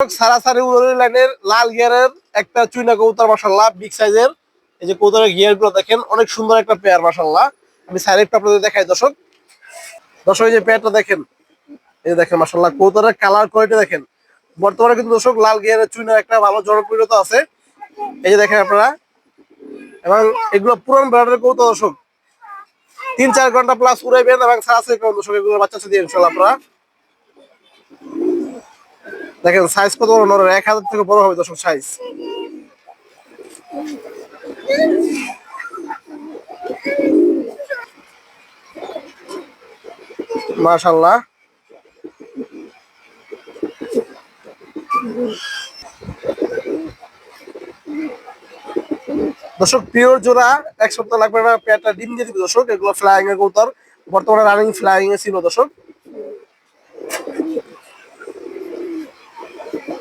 সারাসারি উড়ি লাইনের লাল গিয়ারের একটা চুইনা কবুতর মাসাল্লাহ বিগ সাইজের এই যে কবুতরের গিয়ারগুলো দেখেন, অনেক সুন্দর একটা পেয়ার মাসাল্লাহ আমি সাইড একটু আপনাদের দেখাই, দর্শক। দর্শক, এই যে পেয়ারটা দেখেন, এই দেখেন মাসাল্লাহ কবুতরের কালার কোয়ালিটি দেখেন। বর্তমানে কিন্তু, দর্শক, লাল গিয়ারের চুইনা একটা ভালো জনপ্রিয়তা আছে। এই যে দেখেন আপনারা, এবং এগুলো পুরান ব্রান্ডের কবুতর, দর্শক। তিন চার ঘণ্টা প্লাস উড়াইবেন, এবং সারাসারি দর্শক, এগুলো বাচ্চা দিয়ে ইনশাল্লাহ আপনারা। দেখেন সাইজ কত বড়? নরের এক হাজার থেকে বড় হবে দর্শক সাইজ মাশাল্লাহ দর্শক, পিওর জোড়া, এক সপ্তাহ লাগবে না, পেয়ারটা ডিম দিয়ে দিবে দর্শক, এগুলো ফ্লাইং এর কৌতর বর্তমানে রানিং ফ্লাইং এ ছিল দর্শক।